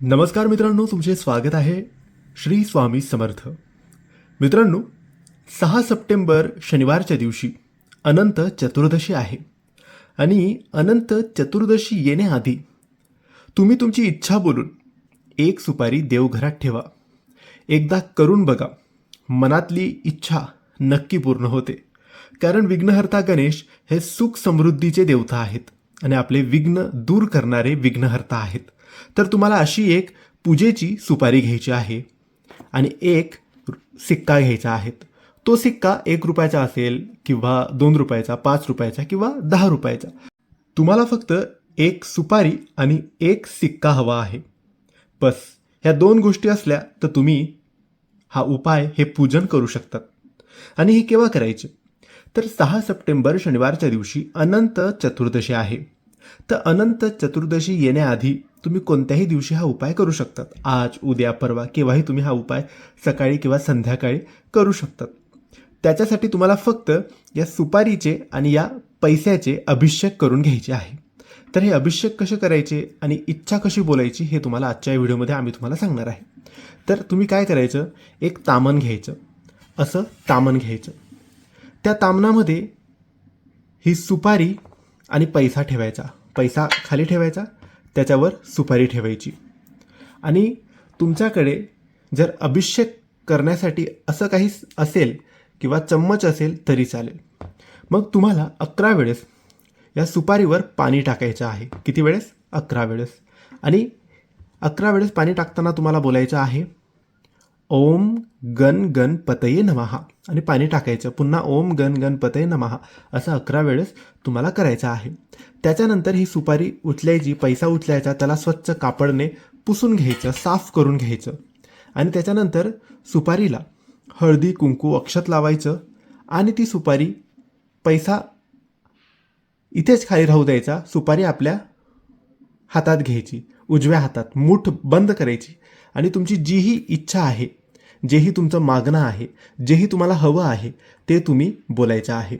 नमस्कार मित्रांनो तुमचे स्वागत आहे श्री स्वामी समर्थ. मित्रांनो सहा सप्टेंबर शनिवारच्या दिवशी अनंत चतुर्दशी आहे आणि अनंत चतुर्दशी येण्याआधी तुम्ही तुमची इच्छा बोलून एक सुपारी देवघरात ठेवा. एकदा करून बघा. मनातली इच्छा नक्की पूर्ण होते. कारण विघ्नहर्ता गणेश हे सुख समृद्धीचे देवता आहेत आणि आपले विघ्न दूर करणारे विघ्नहर्ता आहेत. तर तुम्हाला अशी एक पूजेची सुपारी घ्यायची आहे आणि एक सिक्का घ्यायचा आहे. तो सिक्का एक रुपयाचा असेल किंवा दोन रुपयाचा पाच रुपयाचा किंवा दहा रुपयाचा. तुम्हाला फक्त एक सुपारी आणि एक सिक्का हवा आहे. बस ह्या दोन गोष्टी असल्या तर तुम्ही हा उपाय हे पूजन करू शकतात. आणि हे केव्हा करायचे? तर सहा सप्टेंबर शनिवारच्या दिवशी अनंत चतुर्दशी आहे. तर अनंत चतुर्दशी येण्याआधी तुम्ही कोणत्याही दिवशी हा उपाय करू शकतात. आज उद्या परवा केव्हाही तुम्ही हा उपाय सकाळी किंवा संध्याकाळी करू शकतात. त्याच्यासाठी तुम्हाला फक्त या सुपारीचे आणि या पैशाचे अभिषेक करून घ्यायचे आहे. तर हे अभिषेक कसे करायचे आणि इच्छा कशी बोलायची हे तुम्हाला आजच्या व्हिडिओमध्ये आम्ही तुम्हाला सांगणार आहे. तर तुम्ही काय करायचं? एक तामण घ्यायचं. असं तामण घ्यायचं. त्या तामणामध्ये ही सुपारी आणि पैसा ठेवायचा. पैसा खाली ठेवायचा. त्याच्यावर सुपारी ठेवायची. आणि तुमच्याकडे जर अभिषेक करण्यासाठी असं काही असेल किंवा चम्मच असेल तरी चालेल. मग तुम्हाला अकरा वेळेस या सुपारीवर पाणी टाकायचं आहे. किती वेळेस? अकरा वेळेस. आणि अकरा वेळेस पाणी टाकताना तुम्हाला बोलायचं आहे ओम गण गणपतये नमहा आणि पाणी टाकायचं. पुन्हा ओम गण गणपतये नमहा असं अकरा वेळेस तुम्हाला करायचं आहे. त्याच्यानंतर ही सुपारी उचलायची पैसा उचलायचा त्याला स्वच्छ कापडने पुसून घ्यायचं साफ करून घ्यायचं. आणि त्याच्यानंतर सुपारीला हळदी कुंकू अक्षत लावायचं. आणि ती सुपारी पैसा इथेच खाली राहू द्यायचा. सुपारी आपल्या हातात घ्यायची. उजव्या हातात. मूठ बंद करायची. आणि तुमची जी ही इच्छा आहे जेही तुमचं मागणं आहे जेही तुम्हाला हवं आहे ते तुम्ही बोलायचं आहे.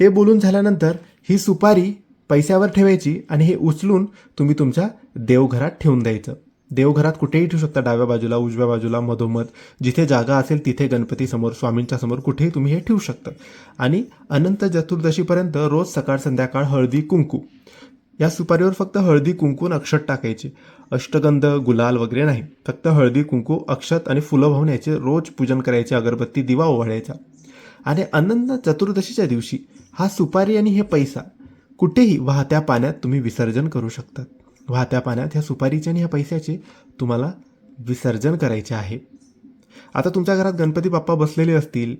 ते बोलून झाल्यानंतर ही सुपारी पैशावर ठेवायची आणि हे उचलून तुम्ही तुमच्या देवघरात ठेवून द्यायचं. देवघरात कुठेही ठेवू शकता डाव्या बाजूला उजव्या बाजूला मधोमध. जिथे जागा असेल तिथे गणपती समोर स्वामींच्या समोर कुठेही तुम्ही हे ठेवू शकता. आणि अनंत चतुर्दशीपर्यंत रोज सकाळ संध्याकाळ हळदी कुंकू. या सुपारीवर फक्त हळदी कुंकू आणि अक्षत टाकायचे. अष्टगंध गुलाल वगैरे नाही. फक्त हळदी कुंकू अक्षत आणि फुलं वाहून याचे रोज पूजन करायचे अगरबत्ती दिवा ओवाळायचा. आणि अनंत चतुर्दशीच्या दिवशी हा सुपारी आणि हे पैसा कुठेही वाहत्या पाण्यात तुम्ही विसर्जन करू शकतात. वाहत्या पाण्यात ह्या सुपारीचे आणि ह्या पैशाचे तुम्हाला विसर्जन करायचे आहे. आता तुमच्या घरात गणपती बाप्पा बसलेले असतील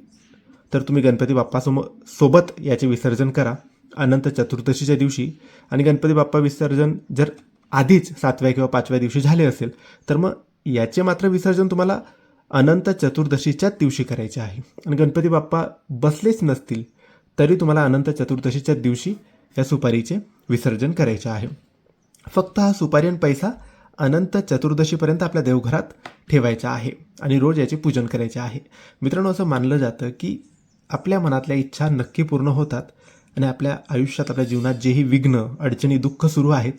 तर तुम्ही गणपती बाप्पासमोर सोबत याचे विसर्जन करा. अनंत चतुर्दशीच्या दिवशी आणि गणपती बाप्पा विसर्जन जर आधीच सातव्या किंवा पाचव्या दिवशी झाले असेल तर मग याचे मात्र विसर्जन तुम्हाला अनंत चतुर्दशीच्याच दिवशी करायचे आहे. आणि गणपती बाप्पा बसलेच नसतील तरी तुम्हाला अनंत चतुर्दशीच्याच दिवशी या सुपारीचे विसर्जन करायचे आहे. फक्त हा सुपारी आणि पैसा अनंत चतुर्दशीपर्यंत आपल्या देवघरात ठेवायचा आहे आणि रोज याचे पूजन करायचे आहे. मित्रांनो असं मानलं जातं की आपल्या मनातल्या इच्छा नक्की पूर्ण होतात आणि आपल्या आयुष्यात आपल्या जीवनात जेही विघ्न अडचणी दुःख सुरू आहेत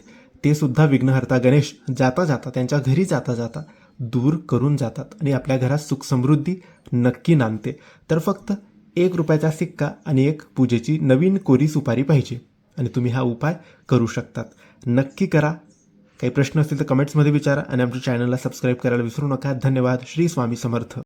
ते सुद्धा विघ्नहर्ता गणेश जाता जाता त्यांच्या घरी जाता जाता दूर करून जातात आणि आपल्या घरात सुख समृद्धी नक्की नांदते. तर फक्त एक रुपयाचा सिक्का आणि एक पूजेची नवीन कोरी सुपारी पाहिजे आणि तुम्ही हा उपाय करू शकतात. नक्की करा. काही प्रश्न असतील तर कमेंट्समध्ये विचारा आणि आमच्या चॅनलला सबस्क्राईब करायला विसरू नका. धन्यवाद. श्री स्वामी समर्थ.